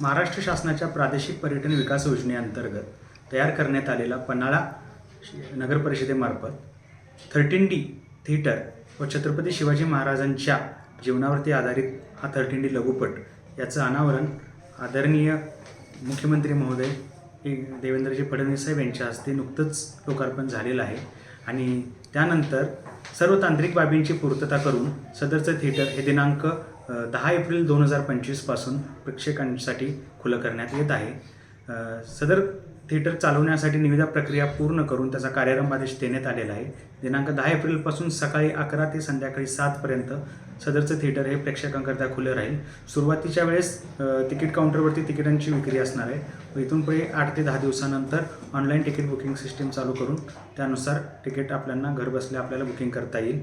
महाराष्ट्र शासनाच्या प्रादेशिक पर्यटन विकास योजनेअंतर्गत तयार करण्यात आलेला पन्हाळा श- नगर परिषदेमार्फत थर्टीन डी थिएटर व छत्रपती शिवाजी महाराजांच्या जीवनावरती आधारित हा थर्टीन डी लघुपट याचं अनावरण आदरणीय मुख्यमंत्री महोदय हे देवेंद्रजी फडणवीस साहेब यांच्या हस्ते नुकतंच लोकार्पण झालेलं आहे. आणि त्यानंतर सर्व तांत्रिक बाबींची पूर्तता करून सदरचं थिएटर हे दिनांक दहा एप्रिल दोन हजार पंचवीसपासून प्रेक्षकांसाठी खुलं करण्यात येत आहे. सदर थिएटर चालवण्यासाठी निविदा प्रक्रिया पूर्ण करून त्याचा कार्यारंभादेश देण्यात आलेला आहे. दिनांक दहा एप्रिलपासून सकाळी अकरा ते संध्याकाळी सातपर्यंत सदरचं थिएटर हे प्रेक्षकांकरता खुलं राहील. सुरुवातीच्या वेळेस तिकीट काउंटरवरती तिकिटांची विक्री असणार आहे. व इथून पुढे आठ ते दहा दिवसानंतर ऑनलाईन तिकीट बुकिंग सिस्टीम चालू करून त्यानुसार तिकीट आपल्याला घरबसल्या आपल्याला बुकिंग करता येईल.